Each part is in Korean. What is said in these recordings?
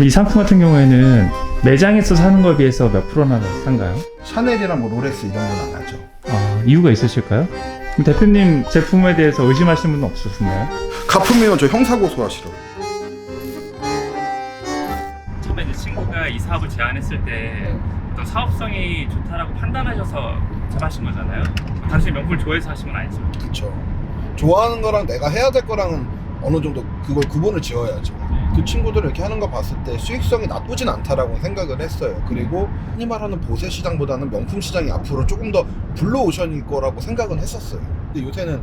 그럼 이 상품 같은 경우에는 매장에서 사는 거에 비해서 몇 프로나 더 싼가요? 샤넬이랑 뭐 롤렉스 이런 건 안 하죠. 아, 이유가 있으실까요? 그럼 대표님 제품에 대해서 의심하시는 분은 없으셨나요? 가품이면 저 형사 고소하시라고. 처음에 이제 친구가 이 사업을 제안했을 때 어떤 사업성이 좋다라고 판단하셔서 제안하신 거잖아요. 단순히 명품을 좋아해서 하신 건 아니죠. 그쵸. 좋아하는 거랑 내가 해야 될 거랑은 어느 정도 그걸 구분을 지어야죠. 그 친구들 이렇게 하는 거 봤을 때 수익성이 나쁘진 않다라고 생각을 했어요. 그리고 흔히 말하는 보세 시장보다는 명품 시장이 앞으로 조금 더 블루오션일 거라고 생각은 했었어요. 근데 요새는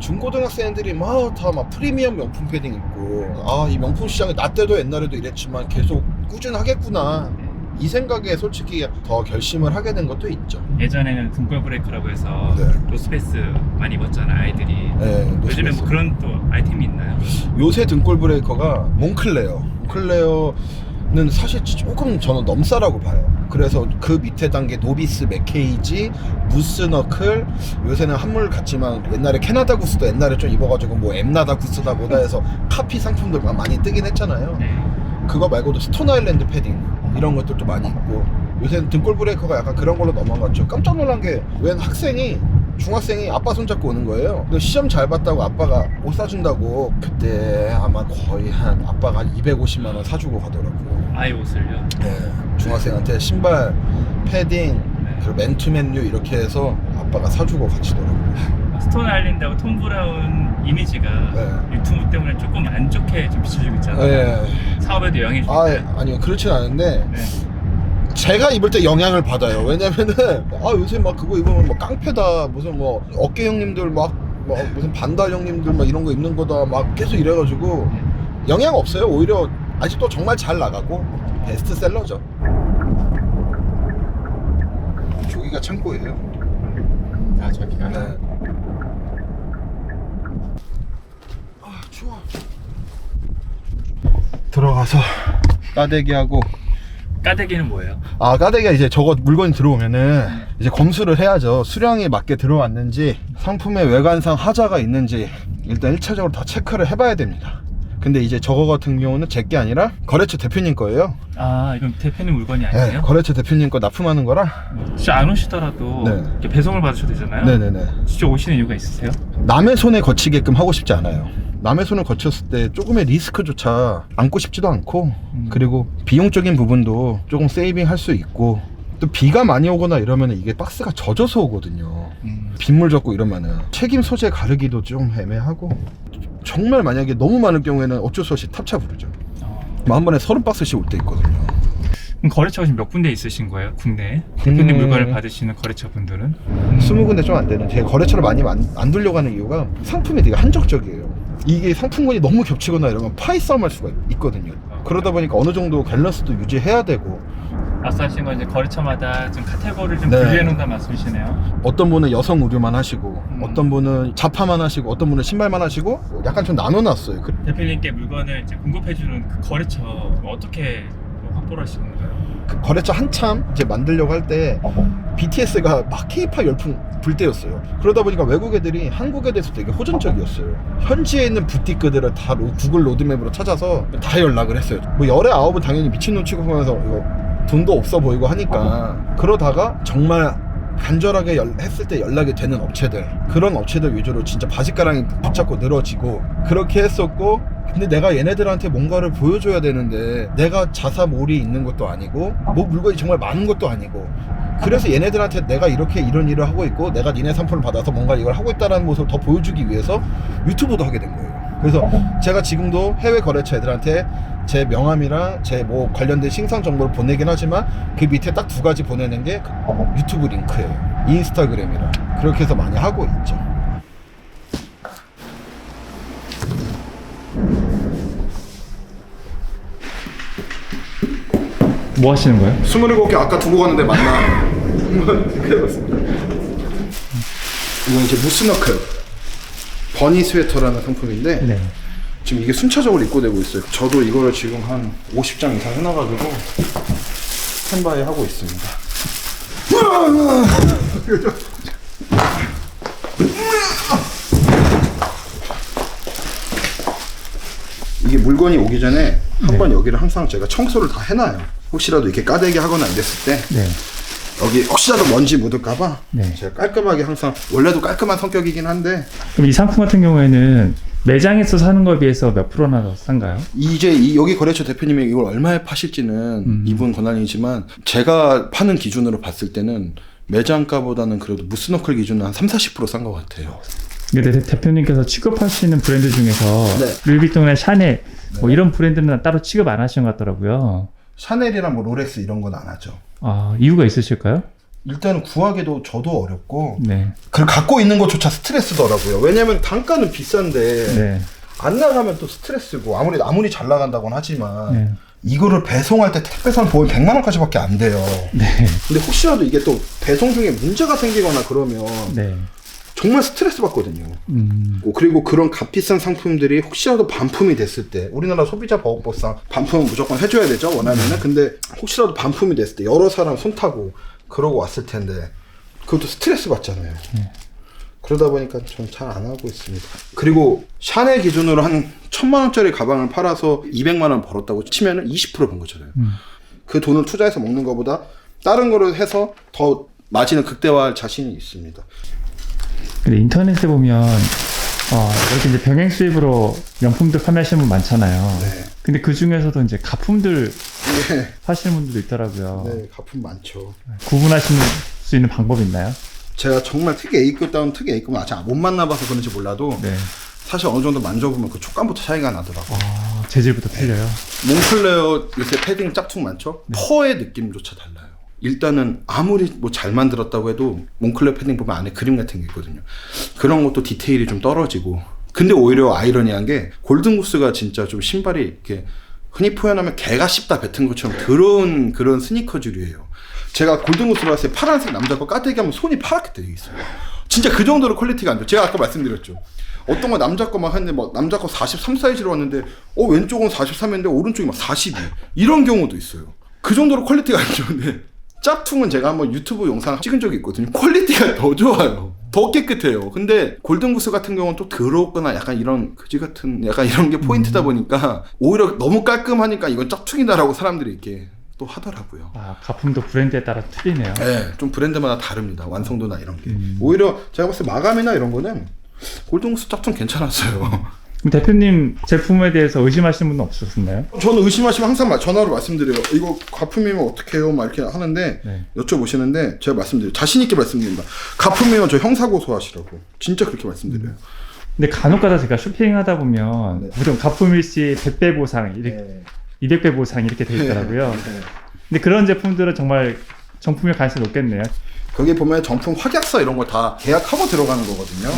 중고등학생들이 막 다막 프리미엄 명품 패딩 입고 아 이 명품 시장이 나 때도 옛날에도 이랬지만 계속 꾸준하겠구나 이 생각에 솔직히 더 결심을 하게 된 것도 있죠. 예전에는 등골 브레이크라고 해서 네. 노스페이스 많이 입었잖아요, 아이들이. 네, 요즘에 노스페이스. 뭐 그런 또 아이템이 있나요? 요새 등골 브레이커가 몽클레어. 몽클레어는 사실 조금 저는 넘사라고 봐요. 그래서 그 밑에 단계 노비스, 맥케이지, 무스너클 요새는 한물 같지만 옛날에 캐나다 구스도 옛날에 좀 입어가지고 뭐 엠나다 구스다 보다 해서 카피 상품들만 많이 뜨긴 했잖아요. 네. 그거 말고도 스톤 아일랜드 패딩 이런 것들도 많이 있고 요새는 등골 브레이커가 약간 그런 걸로 넘어갔죠. 깜짝 놀란 게 웬 학생이 중학생이 아빠 손잡고 오는 거예요. 근데 시험 잘 봤다고 아빠가 옷 사준다고 그때 아마 거의 한 아빠가 한 250만 원 사주고 가더라고요. 아이 옷을요. 네, 중학생한테 신발, 패딩, 네. 그리고 맨투맨류 이렇게 해서 아빠가 사주고 가시더라고요. 스톤 아일랜드하고 톰 브라운 이미지가 네. 유튜브 때문에 조금 안 좋게 좀 비춰지고 있잖아요. 네. 사업에도 영향이 아? 아니요 그렇진 않은데 네. 제가 입을 때 영향을 받아요. 왜냐면은 아 요새 막 그거 입으면 뭐 깡패다 무슨 뭐 어깨 형님들 막, 막 무슨 반달 형님들 막 이런 거 입는 거다 막 계속 이래가지고 영향 없어요. 오히려 아직도 정말 잘 나가고 베스트셀러죠. 저기가 창고예요. 아 저기가 네. 아 추워. 들어가서 까대기하고. 까대기는 뭐예요? 아 까대기가 이제 저거 물건이 들어오면은 이제 검수를 해야죠. 수량에 맞게 들어왔는지 상품의 외관상 하자가 있는지 일단 1차적으로 다 체크를 해봐야 됩니다 근데 이제 저거 같은 경우는 제 게 아니라 거래처 대표님 거예요 아 이건 대표님 물건이 네, 아니에요? 거래처 대표님 거 납품하는 거라 진짜 안 오시더라도 네. 이렇게 배송을 받으셔도 되잖아요. 네네네 진짜 오시는 이유가 있으세요? 남의 손에 거치게끔 하고 싶지 않아요 남의 손을 거쳤을 때 조금의 리스크조차 안고 싶지도 않고 음. 그리고 비용적인 부분도 조금 세이빙 할 수 있고 또 비가 많이 오거나 이러면 이게 박스가 젖어서 오거든요 음. 빗물 젖고 이러면은 책임 소재 가르기도 좀 애매하고 정말 만약에 너무 많을 경우에는 어쩔 수 없이 탑차 부르죠 어. 뭐한 번에 서른 박스씩 올 때 있거든요 그럼 거래처가 지금 몇 군데 있으신 거예요? 국내에? 대표님 음. 물건을 받으시는 거래처 분들은? 스무 군데 좀 안 되는 제 거래처를 많이 안, 안 돌려고 하는 이유가 상품이 되게 한정적이에요 이게 상품군이 너무 겹치거나 이러면 파이 싸움 할 수가 있거든요 그러다 보니까 어느 정도 밸런스도 유지해야 되고 말씀하신 건 이제 거래처마다 좀 카테고리를 좀 네. 분리해 놓는다는 말씀이시네요. 어떤 분은 여성 의류만 하시고 음. 어떤 분은 자파만 하시고 어떤 분은 신발만 하시고 약간 좀 나눠놨어요 그- 대표님께 물건을 이제 공급해 주는 그 거래처 어떻게 확보를 하시는 거예요? 그 거래처 한참 이제 만들려고 할 때 BTS가 막 K-팝 열풍 불 때였어요. 그러다 보니까 외국 애들이 한국에 대해서 되게 호전적이었어요. 현지에 있는 부티크들을 다 로- 구글 로드맵으로 찾아서 다 연락을 했어요. 뭐 열의 아홉은 당연히 미친놈 취급하면서 이거 돈도 없어 보이고 하니까 그러다가 정말 간절하게 연- 했을 때 연락이 되는 업체들 그런 업체들 위주로 진짜 바지가랑이 붙잡고 늘어지고 그렇게 했었고 근데 내가 얘네들한테 뭔가를 보여줘야 되는데 내가 자사몰이 있는 것도 아니고 뭐 물건이 정말 많은 것도 아니고 그래서 얘네들한테 내가 이렇게 이런 일을 하고 있고 내가 니네 상품을 받아서 뭔가 이걸 하고 있다는 모습을 더 보여주기 위해서 유튜브도 하게 된 거예요 그래서 제가 지금도 해외 거래처 애들한테 제 명함이랑 제 뭐 관련된 신상 정보를 보내긴 하지만 그 밑에 딱 두 가지 보내는 게 유튜브 링크예요. 인스타그램이랑 그렇게 해서 많이 하고 있죠. 뭐 하시는 거예요? 27개 아까 두고 갔는데 맞나? 이건 이제 무스너클 버니 스웨터라는 상품인데 네. 지금 이게 순차적으로 입고되고 있어요. 저도 이거를 지금 한 50장 이상 해놔가지고 스탠바이 하고 있습니다. 이게 물건이 오기 전에 한번 여기를 항상 제가 청소를 다 해놔요. 혹시라도 이렇게 까대기 하거나 안 됐을 때 네. 여기 혹시라도 먼지 묻을까봐 네. 제가 깔끔하게 항상 원래도 깔끔한 성격이긴 한데 그럼 이 상품 같은 경우에는 매장에서 사는 거에 비해서 몇 프로나 더 싼가요? 이제 이 여기 거래처 대표님이 이걸 얼마에 파실지는 음. 이분 권한이지만 제가 파는 기준으로 봤을 때는 매장가보다는 그래도 무스너클 기준은 한 3, 40%싼 것 같아요. 근데 대- 대표님께서 취급하시는 브랜드 중에서 네. 루이비통이나 샤넬 뭐 이런 브랜드는 따로 취급 안 하시는 것 같더라고요. 샤넬이랑 뭐 롤렉스 이런 건 안 하죠. 아 이유가 있으실까요? 일단은 구하기도 저도 어렵고 네. 그걸 갖고 있는 것조차 스트레스더라고요. 왜냐면 단가는 비싼데 네. 안 나가면 또 스트레스고 아무리 아무리 잘 나간다고는 하지만 네. 이거를 배송할 때 택배상 보면 100만 원까지밖에 안 돼요. 네. 근데 혹시라도 이게 또 배송 중에 문제가 생기거나 그러면 네. 정말 스트레스 받거든요. 음. 뭐 그리고 그런 값비싼 상품들이 혹시라도 반품이 됐을 때 우리나라 소비자 보호법상 반품은 무조건 해줘야 되죠 원하면은 근데 혹시라도 반품이 됐을 때 여러 사람 손 타고 그러고 왔을 텐데 그것도 스트레스 받잖아요 그러다 보니까 전 잘 안 하고 있습니다 그리고 샤넬 기준으로 한 천만 원짜리 가방을 팔아서 200만 원 벌었다고 치면은 20%번 거잖아요 음. 그 돈을 투자해서 먹는 것보다 다른 거를 해서 더 마진을 극대화할 자신이 있습니다 근데 인터넷에 보면 어, 이렇게 이제 병행 수입으로 명품들 판매하시는 분 많잖아요. 네. 근데 그 중에서도 이제 가품들 네, 하시는 분들도 있더라고요. 네 가품 많죠 구분하실 수 있는 방법이 있나요? 제가 정말 특이 A급다운 특이 A급은 아직 못 만나봐서 그런지 몰라도 네. 사실 어느 정도 만져보면 그 촉감부터 차이가 나더라고. 아, 재질부터 틀려요. 몽클레어 요새 패딩 짝퉁 많죠? 퍼의 느낌조차 달라요. 일단은 아무리 뭐 잘 만들었다고 해도 몽클레어 패딩 보면 안에 그림 같은 게 있거든요. 그런 것도 디테일이 좀 떨어지고. 근데 오히려 아이러니한 게 골든구스가 진짜 좀 신발이 이렇게 흔히 표현하면 개가 씹다 뱉은 것처럼 더러운 그런 스니커줄이에요. 제가 골든구스로 왔을 때 파란색 남자 거 까대기 하면 손이 파랗게 되어 있어요. 진짜 그 정도로 퀄리티가 안 좋아요. 제가 아까 말씀드렸죠. 어떤 거 남자 거 막 했는데 뭐 남자 거 43 사이즈로 왔는데 어 왼쪽은 43인데 오른쪽이 막 42. 이런 경우도 있어요. 그 정도로 퀄리티가 안 좋은데 짝퉁은 제가 한번 유튜브 영상 찍은 적이 있거든요. 퀄리티가 더 좋아요. 더 깨끗해요. 근데 골든구스 같은 경우는 또 더럽거나 약간 이런 그지 같은 약간 이런 게 포인트다 보니까 오히려 너무 깔끔하니까 이건 짝퉁이다라고 사람들이 이렇게 또 하더라고요. 아, 가품도 브랜드에 따라 틀리네요. 네, 좀 브랜드마다 다릅니다. 완성도나 이런 게. 음. 오히려 제가 봤을 때 마감이나 이런 거는 골든구스 짝퉁 괜찮았어요. 대표님 제품에 대해서 의심하시는 분은 없으셨나요? 저는 의심하시면 항상 마- 전화로 말씀드려요. 이거 가품이면 어떻게 해요? 막 이렇게 하는데 네. 여쭤보시는데 제가 말씀드려요. 자신 있게 말씀드립니다. 가품이면 저 형사 고소하시라고. 진짜 그렇게 말씀드려요. 근데 간혹가다 제가 쇼핑하다 보면 네. 보통 가품일시 100배 보상, 이렇게 200배 보상 이렇게 돼 있더라고요. 네. 근데 그런 제품들은 정말 정품일 가능성이 높겠네요. 거기 보면 정품 확약서 이런 거다 계약하고 들어가는 거거든요.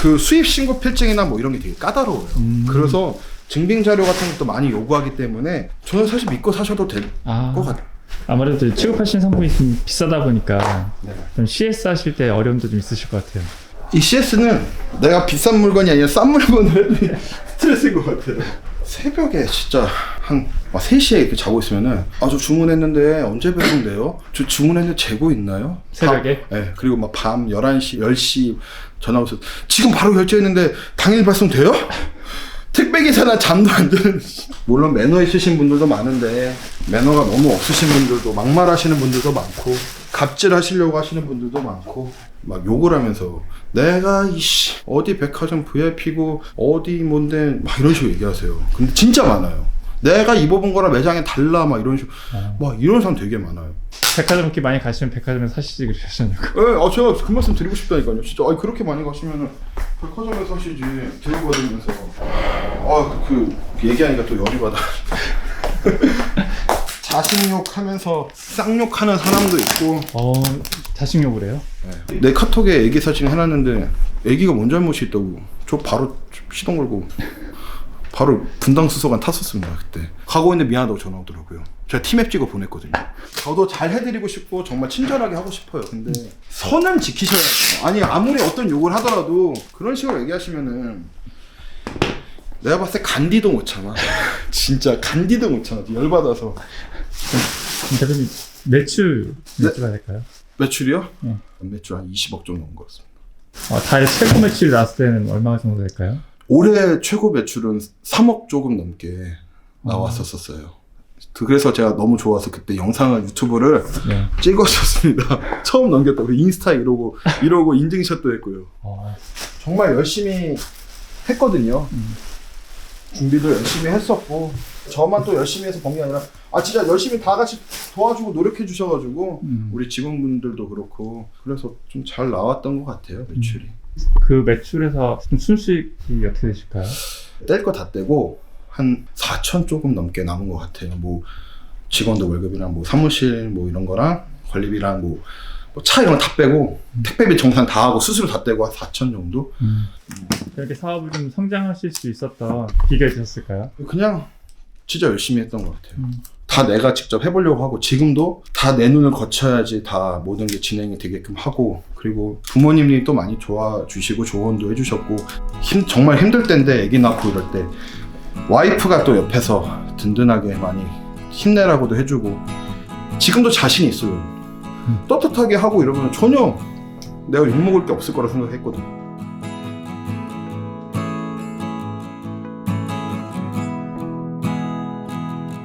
네. 그 수입 신고 필증이나 뭐 이런 게 되게 까다로워요. 음. 그래서 증빙 자료 같은 것도 많이 요구하기 때문에 저는 사실 믿고 사셔도 될 것 아, 같아요. 아무래도 취급하시는 상품이 좀 비싸다 보니까 네. 좀 CS 하실 때 어려움도 좀 있으실 것 같아요. 이 CS는 내가 비싼 물건이 아니라 싼 물건을 스트레스인 것 같아요. 새벽에 진짜 한 3시에 이렇게 자고 있으면은 아 저 주문했는데 언제 배송돼요? 저 주문했는데 재고 있나요? 새벽에? 밤, 네. 그리고 막 밤 11시, 10시 전화 오서 지금 바로 결제했는데 당일 발송돼요? 택배 기사나 잠도 안 드는 물론 매너 있으신 분들도 많은데 매너가 너무 없으신 분들도 막말하시는 분들도 많고 갑질 하시려고 하시는 분들도 많고 막 욕을 하면서 내가 이씨 어디 백화점 VIP고 어디 뭔데 막 이런 식으로 얘기하세요. 근데 진짜 많아요. 내가 입어본 거랑 매장에 달라 막 이런 식으로. 막 이런 사람 되게 많아요. 백화점 이렇게 많이 가시면 백화점에서 사시지 그러셨냐고. 예, 아 제가 그 말씀 드리고 싶다니까요. 진짜, 아 그렇게 많이 가시면은 백화점에서 하시지 데리고 받으면서. 아그 그 얘기하니까 또 열이 받아. 자식욕 하면서 쌍욕하는 사람도 있고. 어, 자식욕을 해요? 내 카톡에 애기 사진 해놨는데 애기가 뭔 잘못이 있다고. 저 바로 시동 걸고 바로 분당 수소관 탔었습니다 그때. 가고 있는데 미안하다고 전화 오더라고요. 제가 티맵 찍어 보냈거든요. 저도 잘 해드리고 싶고 정말 친절하게 하고 싶어요. 근데 선은 지키셔야 돼요. 아니 아무리 어떤 욕을 하더라도 그런 식으로 얘기하시면은 내가 봤을 때 간디도 못 참아 진짜 간디도 못 참아 열받아서 그럼 대표님 매출 몇 주가 될까요? 매출이요? 네. 매출 한 20억 정도 온것 같습니다 어, 달에 최고 매출이 나왔을 때는 얼마 정도 될까요? 올해 최고 매출은 3억 조금 넘게 나왔었었어요. 그래서 제가 너무 좋아서 그때 영상을 유튜브를 네. 찍었었습니다. 처음 넘겼다고 인스타 이러고 이러고 인증샷도 했고요. 어, 정말 열심히 했거든요. 준비도 열심히 했었고 저만 또 열심히 해서 번게 아니라 아 진짜 열심히 다 같이 도와주고 노력해 주셔가지고 음. 우리 직원분들도 그렇고 그래서 좀 잘 나왔던 것 같아요 매출이. 그 매출에서 좀 순수익이 어떻게 되실까요? 뗄 거 다 떼고 한 4천 조금 넘게 남은 것 같아요. 뭐 직원들 월급이랑 뭐 사무실 뭐 이런 거랑 관리비랑 뭐 차 이런 거 다 빼고 택배비 정산 다 하고 수수료 다 떼고 한 4천 정도? 이렇게 사업을 좀 성장하실 수 있었던 비결이 있었을까요? 그냥 진짜 열심히 했던 것 같아요. 음. 다 내가 직접 해보려고 하고 지금도 다 내 눈을 거쳐야지 다 모든 게 진행이 되게끔 하고 그리고 부모님이 또 많이 도와주시고 조언도 해주셨고 힘, 정말 힘들 때인데 아기 낳고 이럴 때 와이프가 또 옆에서 든든하게 많이 힘내라고도 해주고 지금도 자신 있어요. 떳떳하게 하고 이러면 전혀 내가 욕먹을 게 없을 거라 생각했거든.